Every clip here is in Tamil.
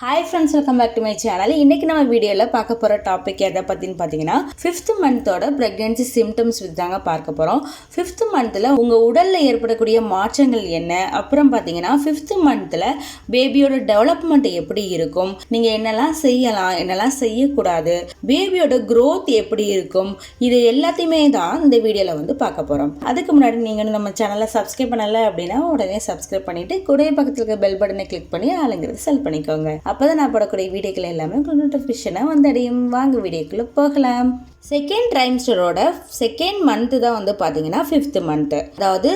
Hi friends welcome back to my channel இன்றைக்கி நம்ம வீடியோவில் பார்க்க போகிற டாபிக் எதை பற்றின்னு பார்த்தீங்கன்னா ஃபிஃப்த் மந்தோட ப்ரெக்னென்சி சிம்டம்ஸ் தாங்க பார்க்க போகிறோம் ஃபிஃப்த் மந்தில் உங்கள் உடலில் ஏற்படக்கூடிய மாற்றங்கள் என்ன? அப்புறம் பார்த்தீங்கன்னா ஃபிஃப்த் மந்தில் பேபியோட டெவலப்மெண்ட் எப்படி இருக்கும்? நீங்கள் என்னெல்லாம் செய்யலாம் என்னெல்லாம் செய்யக்கூடாது? பேபியோட க்ரோத் எப்படி இருக்கும்? இது எல்லாத்தையுமே தான் இந்த வீடியோவில் வந்து பார்க்க போகிறோம் அதுக்கு முன்னாடி நீங்கள் நம்ம சேனலை சப்ஸ்கிரைப் பண்ணலை அப்படின்னா உடனே சப்ஸ்கிரைப் பண்ணிவிட்டு கூடவே பக்கத்தில் இருக்க பெல் பட்டனை கிளிக் பண்ணி ஆளுங்கிறது செல் பண்ணிக்கோங்க. அப்போ தான் நான் போடக்கூடிய வீடியோக்கள் எல்லாமே உங்களுக்கு நோட்டிஃபிகேஷனாக வந்தடையும். வாங்க வீடியோக்குள்ளே போகலாம். செகண்ட் ட்ரைம்ஸ்டரோட செகண்ட் மந்த்து தான் வந்து பார்த்தீங்கன்னா ஃபிஃப்த்து மந்த்து அதாவது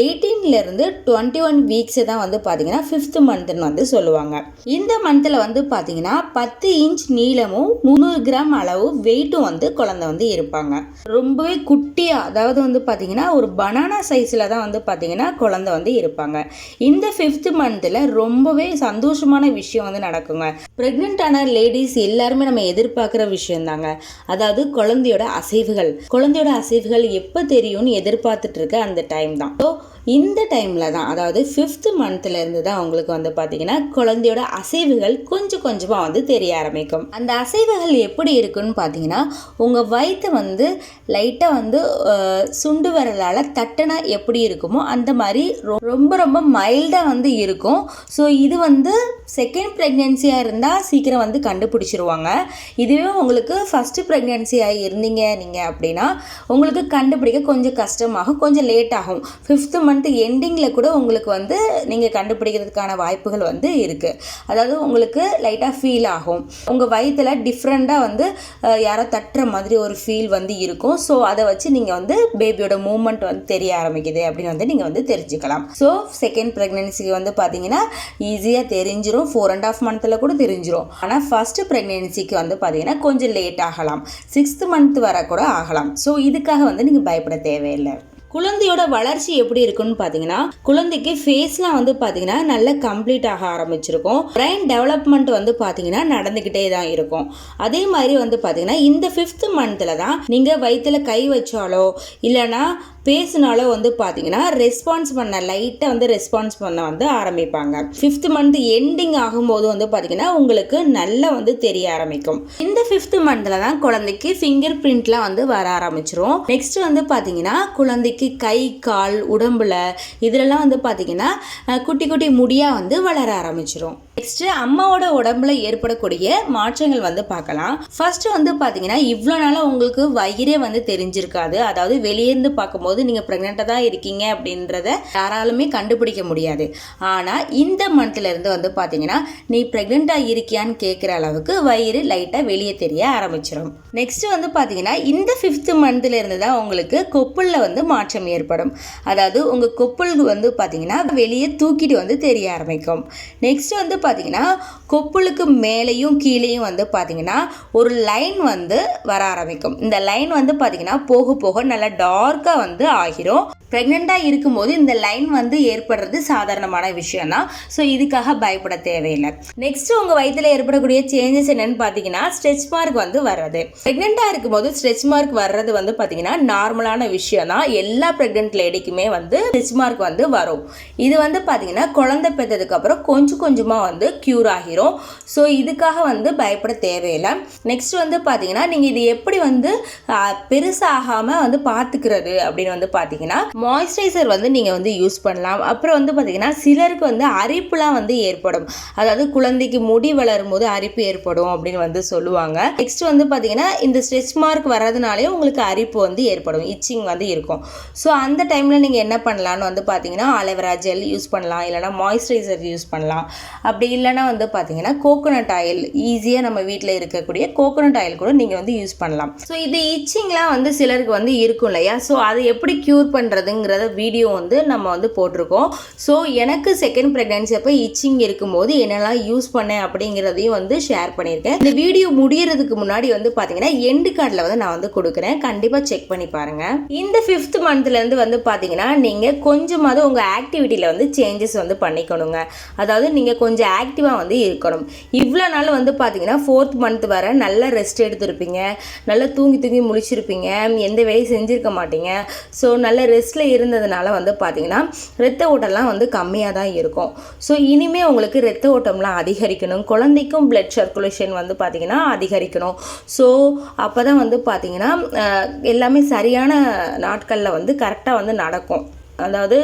எயிட்டீன்லேருந்து டுவெண்ட்டி ஒன் வீக்ஸை தான் வந்து பார்த்தீங்கன்னா ஃபிஃப்த்து மந்த்துன்னு வந்து சொல்லுவாங்க. இந்த மந்தில் வந்து பார்த்தீங்கன்னா பத்து இன்ச் நீளமும் முந்நூறு கிராம் அளவு வெயிட்டும் வந்து குழந்தை வந்து இருப்பாங்க. ரொம்பவே குட்டியாக அதாவது வந்து பார்த்தீங்கன்னா ஒரு பனானா சைஸில் தான் வந்து பார்த்தீங்கன்னா குழந்தை வந்து இருப்பாங்க. இந்த ஃபிஃப்த்து மந்தில் ரொம்பவே சந்தோஷமான விஷயம் வந்து நடக்குங்க. ப்ரெக்னென்ட்டான லேடிஸ் எல்லாருமே நம்ம எதிர்பார்க்குற விஷயம் தாங்க அதாவது குழந்தையோட அசைவுகள். குழந்தையோட அசைவுகள் எப்போ தெரியும்னு எதிர்பார்த்துட்டு இருக்க அந்த டைம் தான். ஸோ இந்த டைமில் தான் அதாவது ஃபிஃப்த்து மந்த்லேருந்து தான் உங்களுக்கு வந்து பார்த்திங்கன்னா குழந்தையோட அசைவுகள் கொஞ்சம் கொஞ்சமாக வந்து தெரிய ஆரம்பிக்கும். அந்த அசைவுகள் எப்படி இருக்குன்னு பார்த்தீங்கன்னா உங்கள் வயிற்று வந்து லைட்டாக வந்து சுண்டு வரலால் தட்டுனா எப்படி இருக்குமோ அந்த மாதிரி ரொ- ரொம்ப ரொம்ப மைல்டாக வந்து இருக்கும். ஸோ இது வந்து செகண்ட் ப்ரெக்னென்சியாக இருந்தால் சீக்கிரம் வந்து கண்டுபிடிச்சிருவாங்க. இதுவே உங்களுக்கு ஃபஸ்ட்டு ப்ரெக்னென்சியாக இருந்தீங்க நீங்கள் அப்படின்னா உங்களுக்கு கண்டுபிடிக்க கொஞ்சம் கஷ்டமாகும் கொஞ்சம் லேட் ஆகும். ஃபிஃப்த்து மந்த் எண்டிங்கில் கூட உங்களுக்கு வந்து நீங்கள் கண்டுபிடிக்கிறதுக்கான வாய்ப்புகள் வந்து இருக்குது அதாவது உங்களுக்கு லைட்டாக ஃபீல் ஆகும். உங்கள் வயிற்றுல டிஃப்ரெண்ட்டாக வந்து யாரோ தட்டுற மாதிரி ஒரு ஃபீல் வந்து இருக்கும். ஸோ அதை வச்சு நீங்கள் வந்து பேபியோட மூமெண்ட் வந்து தெரிய ஆரம்பிக்குது அப்படின்னு வந்து நீங்கள் வந்து தெரிஞ்சுக்கலாம். ஸோ செகண்ட் ப்ரெக்னென்சிக்கு வந்து பார்த்தீங்கன்னா ஈஸியாக தெரிஞ்சிடும் ஃபோர் அண்ட் ஆஃப் மந்த்தில் கூட தெரிஞ்சிரும். ஆனால் ஃபஸ்ட்டு ப்ரெக்னென்சிக்கு வந்து பார்த்தீங்கன்னா கொஞ்சம் லேட் ஆகலாம். சிக்ஸ்த் மந்த் வர கூட ஆகலாம். ஸோ இதுக்காக வந்து நீங்கள் பயப்பட தேவையில்லை. குழந்தையோட வளர்ச்சி எப்படி இருக்குன்னு பார்த்தீங்கன்னா குழந்தைக்கு ஃபேஸ்லாம் வந்து பார்த்தீங்கன்னா நல்லா கம்ப்ளீட் ஆக ஆரம்பிச்சிருக்கும். பிரைன் டெவலப்மெண்ட் வந்து பார்த்தீங்கன்னா நடந்துக்கிட்டே தான் இருக்கும். அதே மாதிரி வந்து பார்த்தீங்கன்னா இந்த ஃபிஃப்த் மந்தில் தான் நீங்கள் வயிற்றில் கை வச்சாலோ இல்லைன்னா பேசினாலும் வந்து பார்த்தீங்கன்னா ரெஸ்பான்ஸ் பண்ண லைட்டாக வந்து ரெஸ்பான்ஸ் பண்ண வந்து ஆரம்பிப்பாங்க. ஃபிஃப்த் மந்த் எண்டிங் ஆகும்போது வந்து பார்த்தீங்கன்னா உங்களுக்கு நல்லா வந்து தெரிய ஆரம்பிக்கும். இந்த ஃபிஃப்த் மந்தில் தான் குழந்தைக்கு ஃபிங்கர் பிரிண்ட்லாம் வந்து வர ஆரம்பிச்சிரும். நெக்ஸ்ட் வந்து பார்த்தீங்கன்னா குழந்தைக்கு கை கால் உடம்புல இதுலலாம் வந்து பார்த்தீங்கன்னா குட்டி குட்டி முடியாக வந்து வளர ஆரம்பிச்சிரும். நெக்ஸ்ட் அம்மாவோட உடம்புல ஏற்படக்கூடிய மாற்றங்கள் வந்து பார்க்கலாம். ஃபர்ஸ்ட் வந்து பார்த்தீங்கன்னா இவ்வளோ நாளாக உங்களுக்கு வயிறே வந்து தெரிஞ்சிருக்காது. அதாவது வெளியேருந்து பார்க்கும்போது நீங்கள் ப்ரெக்னெண்ட்டாக தான் இருக்கீங்க அப்படின்றத யாராலுமே கண்டுபிடிக்க முடியாது. ஆனால் இந்த மந்த்ல இருந்து வந்து பார்த்தீங்கன்னா நீ ப்ரெக்னெண்ட்டாக இருக்கியான்னு கேட்குற அளவுக்கு வயிறு லைட்டாக வெளியே தெரிய ஆரம்பிச்சிடும் நெக்ஸ்ட் வந்து பார்த்தீங்கன்னா இந்த ஃபிஃப்த் மந்த்ல இருந்து தான் உங்களுக்கு கொப்புளில் வந்து மாற்றம் ஏற்படும். அதாவது உங்கள் கொப்புளுக்கு வந்து பார்த்தீங்கன்னா வெளியே தூக்கிட்டு வந்து தெரிய ஆரம்பிக்கும். நெக்ஸ்ட் வந்து பார்த்தீங்கன்னா கொப்புளுக்கு மேலேயும் கீழேயும் வந்து பார்த்தீங்கன்னா ஒரு லைன் வந்து வர ஆரம்பிக்கும். இந்த லைன் வந்து பார்த்தீங்கன்னா போக போக நல்லா டார்க்காக வந்து ஆகிரும். ப்ரெக்னெண்ட்டாக இருக்கும்போது இந்த லைன் வந்து ஏற்படுறது சாதாரணமான விஷயம் தான் ஸோ இதுக்காக பயப்பட தேவையில்லை. நெக்ஸ்ட் உங்கள் வயிற்றில் ஏற்படக்கூடிய சேஞ்சஸ் என்னென்னு பார்த்தீங்கன்னா ஸ்ட்ரெச் மார்க் வந்து வர்றது. ப்ரெக்னெண்ட்டாக இருக்கும்போது ஸ்ட்ரெச் மார்க் வர்றது வந்து பார்த்தீங்கன்னா நார்மலான விஷயம் தான் எல்லா ப்ரெக்னென்ட் லேடிக்குமே வந்து ஸ்ட்ரெச் மார்க் வந்து வரும். இது வந்து பார்த்தீங்கன்னா குழந்தை பெற்றதுக்கப்புறம் கொஞ்சம் கொஞ்சமாக வந்து வந்து க்யூர் ஆகிரும். ஸோ இதுக்காக வந்து பயப்பட தேவையில்லை. நெக்ஸ்ட் வந்து பார்த்தீங்கன்னா நீங்கள் இது எப்படி வந்து பெருசாகாமல் வந்து பார்த்துக்கிறது அப்படின்னு வந்து பார்த்தீங்கன்னா மாய்ஸ்சரைசர் வந்து நீங்கள் வந்து யூஸ் பண்ணலாம். அப்புறம் வந்து பார்த்தீங்கன்னா சிலருக்கு வந்து அரிப்புலாம் வந்து ஏற்படும். அதாவது குழந்தைக்கு முடி வளரும் போது அரிப்பு ஏற்படும் அப்படின்னு வந்து சொல்லுவாங்க. நெக்ஸ்ட் வந்து பார்த்தீங்கன்னா இந்த ஸ்ட்ரெச் மார்க் வர்றதுனாலே உங்களுக்கு அரிப்பு வந்து ஏற்படும். இச்சிங் வந்து இருக்கும். ஸோ அந்த டைமில் நீங்கள் என்ன பண்ணலான்னு வந்து பார்த்தீங்கன்னா அலோவேரா ஜெல் யூஸ் பண்ணலாம். இல்லைனா மாய்ஸ்சரைசர் யூஸ் பண்ணலாம். அப்படி இல்லைன்னா வந்து பார்த்தீங்கன்னா கோகோனட் ஆயில் ஈஸியாக நம்ம வீட்டில் இருக்கக்கூடிய கோகோனட் ஆயில் கூட நீங்கள் வந்து யூஸ் பண்ணலாம். ஸோ இது இச்சிங்லாம் வந்து சிலருக்கு வந்து இருக்கும் இல்லையா? ஸோ அதை எப்படி க்யூர் பண்ணுறதுங்கிறத வீடியோ வந்து நம்ம வந்து போட்டிருக்கோம். ஸோ எனக்கு செகண்ட் ப்ரெக்னன்சி அப்போ இச்சிங் இருக்கும்போது என்னெல்லாம் யூஸ் பண்ணேன் அப்படிங்கிறதையும் வந்து ஷேர் பண்ணியிருக்கேன். இந்த வீடியோ முடியறதுக்கு முன்னாடி வந்து பார்த்தீங்கன்னா எண்டு கார்டில் வந்து நான் வந்து கொடுக்குறேன். கண்டிப்பாக செக் பண்ணி பாருங்கள் இந்த ஃபிஃப்த் மந்த்லேருந்து வந்து பார்த்தீங்கன்னா நீங்கள் கொஞ்சமாவது உங்கள் ஆக்டிவிட்டியில் வந்து சேஞ்சஸ் வந்து பண்ணிக்கணுங்க. அதாவது நீங்கள் கொஞ்சம் ஆக்டிவாக வந்து இருக்கணும். இவ்வளோ நாள் வந்து பார்த்தீங்கன்னா ஃபோர்த் மந்த் வர நல்ல ரெஸ்ட் எடுத்திருப்பீங்க. நல்லா தூங்கி தூங்கி முழிச்சிருப்பீங்க. எந்த வேலையும் செஞ்சுருக்க மாட்டீங்க. ஸோ நல்ல ரெஸ்ட்டில் இருந்ததுனால வந்து பார்த்தீங்கன்னா ரத்த ஓட்டம்லாம் வந்து கம்மியாக தான் இருக்கும். ஸோ இனிமே உங்களுக்கு ரத்த ஓட்டம்லாம் அதிகரிக்கணும். குழந்தைக்கும் பிளட் சர்க்குலேஷன் வந்து பார்த்தீங்கன்னா அதிகரிக்கணும். ஸோ அப்போ தான் வந்து பார்த்தீங்கன்னா எல்லாமே சரியான நாட்களில் வந்து கரெக்டாக வந்து நடக்கும். அதாவது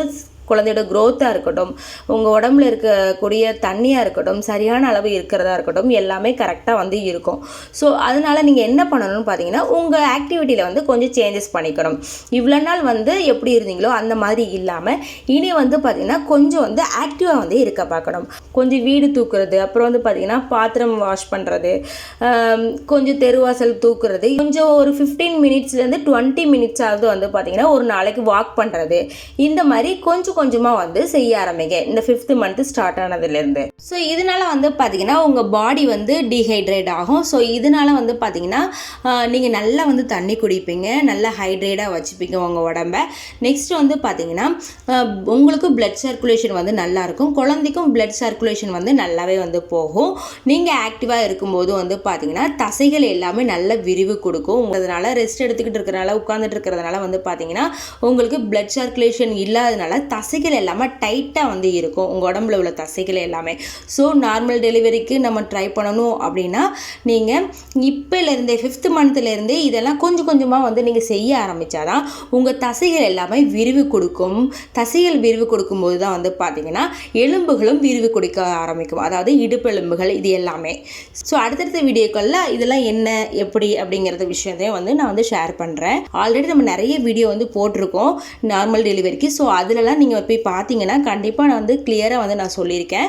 குழந்தையோட க்ரோத்தாக இருக்கட்டும் உங்கள் உடம்புல இருக்கக்கூடிய தண்ணியாக இருக்கட்டும் சரியான அளவு இருக்கிறதா இருக்கட்டும் எல்லாமே கரெக்டாக வந்து இருக்கும். ஸோ அதனால் நீங்கள் என்ன பண்ணணும்னு பார்த்தீங்கன்னா உங்கள் ஆக்டிவிட்டியில் வந்து கொஞ்சம் சேஞ்சஸ் பண்ணிக்கணும். இவ்வளோ நாள் வந்து எப்படி இருந்தீங்களோ அந்த மாதிரி இல்லாமல் இனி வந்து பார்த்தீங்கன்னா கொஞ்சம் வந்து ஆக்டிவாக வந்து இருக்க பார்க்கணும். கொஞ்சம் வீடு தூக்குறது அப்புறம் வந்து பார்த்தீங்கன்னா பாத்திரம் வாஷ் பண்ணுறது கொஞ்சம் தெருவாசல் தூக்குறது கொஞ்சம் ஒரு ஃபிஃப்டீன் மினிட்ஸ்லேருந்து டுவெண்ட்டி மினிட்ஸ் ஆகுது வந்து பார்த்தீங்கன்னா ஒரு நாளைக்கு வாக் பண்ணுறது இந்த மாதிரி கொஞ்சம் கொஞ்சமாக வந்து செய்ய ஆரம்பிங்க. இந்த ஃபிஃப்த் மந்த் ஸ்டார்ட் ஆனதுலேருந்து. ஸோ இதனால வந்து பார்த்தீங்கன்னா உங்கள் பாடி வந்து டீஹைட்ரேட் ஆகும். ஸோ இதனால வந்து பார்த்தீங்கன்னா நீங்கள் நல்லா வந்து தண்ணி குடிப்பீங்க. நல்லா ஹைட்ரேட்டாக வச்சுப்பீங்க உங்கள் உடம்ப. நெக்ஸ்ட் வந்து பார்த்தீங்கன்னா உங்களுக்கு பிளட் சர்க்குலேஷன் வந்து நல்லாயிருக்கும் குழந்தைக்கும் பிளட் சர்க்குலேஷன் வந்து நல்லாவே வந்து போகும். நீங்கள் ஆக்டிவாக இருக்கும்போது வந்து பார்த்தீங்கன்னா தசைகள் எல்லாமே நல்ல விரிவு கொடுக்கும். உங்களதுனால ரெஸ்ட் எடுத்துக்கிட்டு இருக்கிறனால உட்காந்துட்டு இருக்கிறதுனால வந்து பார்த்தீங்கன்னா உங்களுக்கு பிளட் சர்க்குலேஷன் இல்லாதனால தசைகள் எல்லாமே டைட்டாக வந்து இருக்கும். உங்கள் உடம்புல உள்ள தசைகள் எல்லாமே. ஸோ நார்மல் டெலிவரிக்கு நம்ம ட்ரை பண்ணணும் அப்படின்னா நீங்கள் இப்போலேருந்தே ஃபிஃப்த் மந்த்லேருந்தே இதெல்லாம் கொஞ்சம் கொஞ்சமாக வந்து நீங்கள் செய்ய ஆரம்பித்தாதான் உங்கள் தசைகள் எல்லாமே விரிவு கொடுக்கும். தசைகள் விரிவு கொடுக்கும்போது தான் வந்து பார்த்தீங்கன்னா எலும்புகளும் விரிவு கொடுக்க ஆரம்பிக்கும். அதாவது இடுப்பெலும்புகள் இது எல்லாமே. ஸோ அடுத்தடுத்த வீடியோக்களில் இதெல்லாம் என்ன எப்படி அப்படிங்கிறத விஷயத்தையும் வந்து நான் வந்து ஷேர் பண்ணுறேன் ஆல்ரெடி நம்ம நிறைய வீடியோ வந்து போட்டிருக்கோம் நார்மல் டெலிவரிக்கு ஸோ அதிலலாம் நீங்கள் போய் பார்த்தீங்கன்னா கண்டிப்பாக நான் வந்து கிளியராக வந்து நான் சொல்லியிருக்கேன்.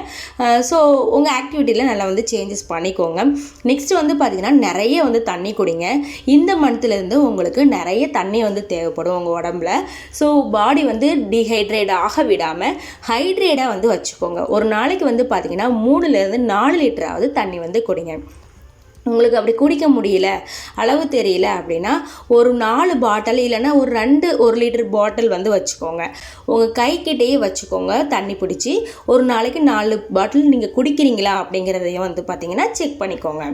ஸோ உங்கள் ஆக்டிவிட்டியில் நல்லா வந்து சேஞ்சஸ் பண்ணிக்கோங்க. நெக்ஸ்ட்டு வந்து பார்த்தீங்கன்னா நிறைய வந்து தண்ணி குடிங்க. இந்த மந்த்லேருந்து உங்களுக்கு நிறைய தண்ணி வந்து தேவைப்படும் உங்கள் உடம்புல. ஸோ பாடி வந்து டிஹைட்ரேட் ஆக விடாமல் ஹைட்ரேட்டாக வந்து வச்சுக்கோங்க. ஒரு நாளைக்கு வந்து பார்த்தீங்கன்னா மூணுலேருந்து நாலு லிட்டராவது தண்ணி வந்து குடிங்க. உங்களுக்கு அப்படி குடிக்க முடியல அளவு தெரியல அப்படின்னா ஒரு நாலு பாட்டில் இல்லைன்னா ஒரு ரெண்டு ஒரு லிட்டர் பாட்டில் வந்து வச்சுக்கோங்க. உங்கள் கைக்கிட்டேயே வச்சுக்கோங்க தண்ணி பிடிச்சி ஒரு நாளைக்கு நாலு பாட்டில் நீங்கள் குடிக்கிறீங்களா அப்படிங்கிறதையும் வந்து பார்த்தீங்கன்னா செக் பண்ணிக்கோங்க.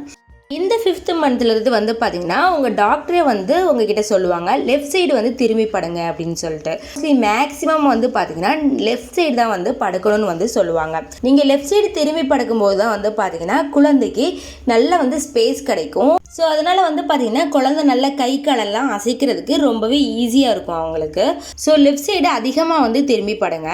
இந்த ஃபிஃப்த் மந்த்லேருந்து வந்து பார்த்தீங்கன்னா உங்கள் டாக்டரே வந்து உங்ககிட்ட சொல்லுவாங்க லெஃப்ட் சைடு வந்து திரும்பி படுங்க அப்படின்னு சொல்லிட்டு. மேக்ஸிமம் வந்து பார்த்தீங்கன்னா லெஃப்ட் சைடு தான் வந்து படுக்கணும்னு வந்து சொல்லுவாங்க. நீங்கள் லெஃப்ட் சைடு திரும்பி படுக்கும்போது தான் வந்து பார்த்தீங்கன்னா குழந்தைக்கு நல்ல வந்து ஸ்பேஸ் கிடைக்கும். ஸோ அதனால் வந்து பார்த்தீங்கன்னா குழந்தை நல்ல கை காலெல்லாம் அசைக்கிறதுக்கு ரொம்பவே ஈஸியாக இருக்கும் அவங்களுக்கு. ஸோ லெஃப்ட் சைடு அதிகமாக வந்து திரும்பி படுங்க.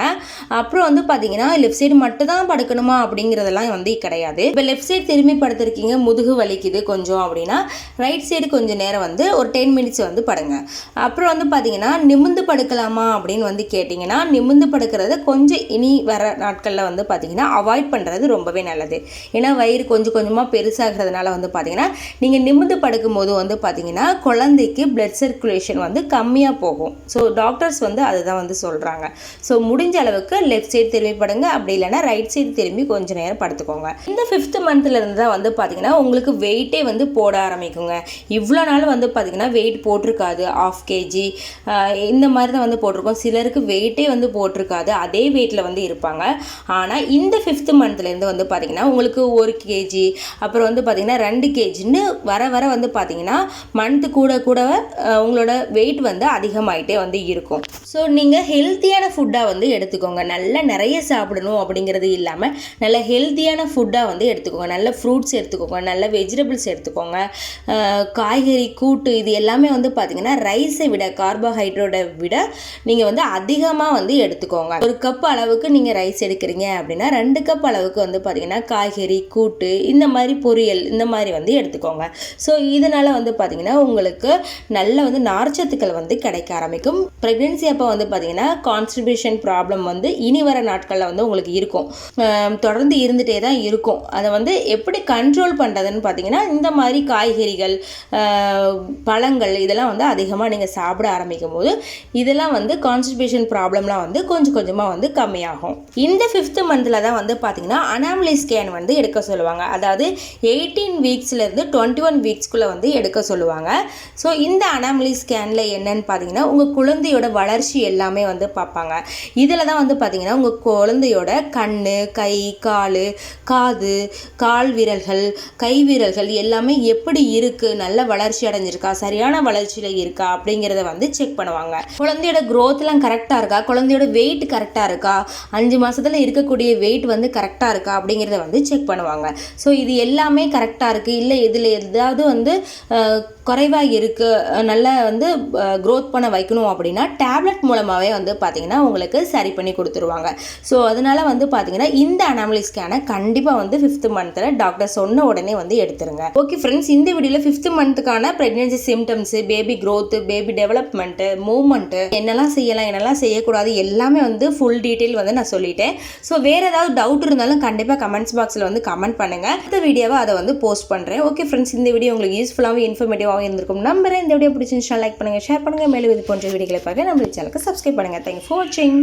அப்புறம் வந்து பார்த்தீங்கன்னா லெஃப்ட் சைடு மட்டும் தான் படுக்கணுமா அப்படிங்கிறதெல்லாம் வந்து கிடையாது. இப்போ லெஃப்ட் சைடு திரும்பி படுத்துருக்கீங்க முதுகு வலிக்குது கொஞ்சம் அப்படின்னா ரைட் சைடு கொஞ்சம் நேரம் வந்து ஒரு டென் மினிட்ஸ் வந்து படுங்க. அப்புறம் வந்து பார்த்தீங்கன்னா நிமிந்து படுக்கலாமா அப்படின்னு வந்து கேட்டிங்கன்னா நிமிந்து படுக்கிறத கொஞ்சம் இனி வர நாட்களில் வந்து பார்த்தீங்கன்னா அவாய்ட் பண்ணுறது ரொம்பவே நல்லது. ஏன்னா வயிறு கொஞ்சம் கொஞ்சமாக பெருசாகிறதுனால வந்து பார்த்தீங்கன்னா நீங்கள் நிமிந்து படுக்கும்போது வந்து பார்த்திங்கன்னா குழந்தைக்கு பிளட் சர்க்குலேஷன் வந்து கம்மியாக போகும். ஸோ டாக்டர்ஸ் வந்து அதுதான் வந்து சொல்கிறாங்க ஸோ முடிஞ்ச அளவுக்கு லெஃப்ட் சைடு திரும்பி படுங்க அப்படி இல்லைன்னா ரைட் சைடு திரும்பி கொஞ்சம் நேரம் படுத்துக்கோங்க. இந்த ஃபிஃப்த் மந்த்லேருந்து தான் வந்து பார்த்தீங்கன்னா உங்களுக்கு வெயிட்டே வந்து போட ஆரம்பிக்குங்க. இவ்வளோ நாள் வந்து பார்த்தீங்கன்னா வெயிட் போட்டிருக்காது. ஆஃப் கேஜி இந்த மாதிரி தான் வந்து போட்டிருக்கோம். சிலருக்கு வெயிட்டே வந்து போட்டிருக்காது. அதே வெயிட்டில் வந்து இருப்பாங்க. ஆனால் இந்த ஃபிஃப்த் மந்த்லேருந்து வந்து பார்த்திங்கன்னா உங்களுக்கு ஒரு கேஜி அப்புறம் வந்து பார்த்திங்கன்னா ரெண்டு கேஜின்னு வர வர வந்து பார்த்தீங்கன்னா மந்த்து கூட கூட உங்களோட வெயிட் வந்து அதிகமாயிட்டே வந்து இருக்கும். ஸோ நீங்கள் ஹெல்த்தியான ஃபுட்டாக வந்து எடுத்துக்கோங்க. நல்லா நிறைய சாப்பிடணும் அப்படிங்கிறது இல்லாமல் நல்ல ஹெல்த்தியான ஃபுட்டாக வந்து எடுத்துக்கோங்க. நல்ல ஃப்ரூட்ஸ் எடுத்துக்கோங்க. நல்ல வெஜிடபிள்ஸ் எடுத்துக்கோங்க. காய்கறி கூட்டு இது எல்லாமே வந்து பார்த்தீங்கன்னா ரைஸை விட கார்போஹைட்ரேட்டை விட நீங்கள் வந்து அதிகமாக வந்து எடுத்துக்கோங்க. ஒரு கப் அளவுக்கு நீங்கள் ரைஸ் எடுக்கிறீங்க அப்படின்னா ரெண்டு கப் அளவுக்கு வந்து பார்த்தீங்கன்னா காய்கறி கூட்டு இந்த மாதிரி பொரியல் இந்த மாதிரி வந்து எடுத்துக்கோங்க. ஸோ இதனால் வந்து பார்த்திங்கன்னா உங்களுக்கு நல்ல வந்து நார்ச்சத்துக்கள் வந்து கிடைக்க ஆரம்பிக்கும். ப்ரெக்னென்சி அப்போ வந்து பார்த்தீங்கன்னா கான்ஸ்டிபேஷன் ப்ராப்ளம் வந்து இனி வர நாட்களில் வந்து உங்களுக்கு இருக்கும். தொடர்ந்து இருந்துகிட்டே தான் இருக்கும். அதை வந்து எப்படி கண்ட்ரோல் பண்ணுறதுன்னு பார்த்தீங்கன்னா இந்த மாதிரி காய்கறிகள் பழங்கள் இதெல்லாம் வந்து அதிகமாக நீங்கள் சாப்பிட ஆரம்பிக்கும் போது இதெல்லாம் வந்து கான்ஸ்டிபேஷன் ப்ராப்ளம்லாம் வந்து கொஞ்சம் கொஞ்சமாக வந்து கம்மியாகும். இந்த ஃபிஃப்த் மந்தில் தான் வந்து பார்த்திங்கன்னா அனாமலி ஸ்கேன் வந்து எடுக்க சொல்லுவாங்க. அதாவது எயிட்டீன் வீக்ஸ்லேருந்து டுவெண்ட்டி ஒன் எம் வீக்ஸ்க்குள்ளே வந்து எடுக்க சொல்லுவாங்க. ஸோ இந்த அனாமலி ஸ்கேனில் என்னன்னு பார்த்தீங்கன்னா உங்கள் குழந்தையோட வளர்ச்சி எல்லாமே வந்து பார்ப்பாங்க. இதில் தான் வந்து பார்த்தீங்கன்னா உங்கள் குழந்தையோட கண் கை கால் காது கால் விரல்கள் கை விரல்கள் எல்லாமே எப்படி இருக்குது நல்ல வளர்ச்சி அடைஞ்சிருக்கா சரியான வளர்ச்சியில் இருக்கா அப்படிங்கிறத வந்து செக் பண்ணுவாங்க. குழந்தையோட க்ரோத்லாம் கரெக்டாக இருக்கா? குழந்தையோட வெயிட் கரெக்டாக இருக்கா? அஞ்சு மாதத்தில் இருக்கக்கூடிய வெயிட் வந்து கரெக்டாக இருக்கா அப்படிங்கிறத வந்து செக் பண்ணுவாங்க. ஸோ இது எல்லாமே கரெக்டாக இருக்குது இல்லை இதில் ஏதாவது வந்து குறைவாக இருக்குது நல்லா வந்து க்ரோத் பண்ண வைக்கணும் அப்படின்னா டேப்லெட் மூலமாகவே வந்து பார்த்தீங்கன்னா உங்களுக்கு சரி பண்ணி கொடுத்துருவாங்க. ஸோ அதனால் வந்து பார்த்தீங்கன்னா இந்த அனாமலி ஸ்கேனை கண்டிப்பாக வந்து ஃபிஃப்த் மந்த்தில் டாக்டர் சொன்ன உடனே வந்து எடுத்துருங்க. ஓகே ஃப்ரெண்ட்ஸ் இந்த வீடியோவில் fifth மந்த்துக்கான pregnancy symptoms baby growth baby development movement என்னெல்லாம் செய்யலாம் என்னெல்லாம் செய்யக்கூடாது எல்லாமே வந்து ஃபுல் டீட்டெயில் வந்து நான் சொல்லிட்டேன். ஸோ வேறு ஏதாவது டவுட் இருந்தாலும் கண்டிப்பாக கமெண்ட்ஸ் பாக்ஸில் வந்து கமெண்ட் பண்ணுங்கள் அடுத்த வீடியோவை அதை வந்து போஸ்ட் பண்ணுறேன் ஓகே ஃப்ரெண்ட்ஸ் இந்த வீடியோ உங்களுக்கு யூஸ்ஃபுல்லாகவும் இன்ஃபர்மேட்டிவாகவும் இருந்திருக்கும். நம்புறேன். இந்த வீடியோ பிடிச்சிருந்துச்சுன்னா லைக் பண்ணுங்கள் ஷேர் பண்ணுங்கள் மேலும் இது போன்ற வீடியோக்களை பார்க்க நம்ம சேனலுக்கு சப்ஸ்கிரைப் பண்ணுங்கள் தேங்க்யூ ஃபார் வாட்சிங்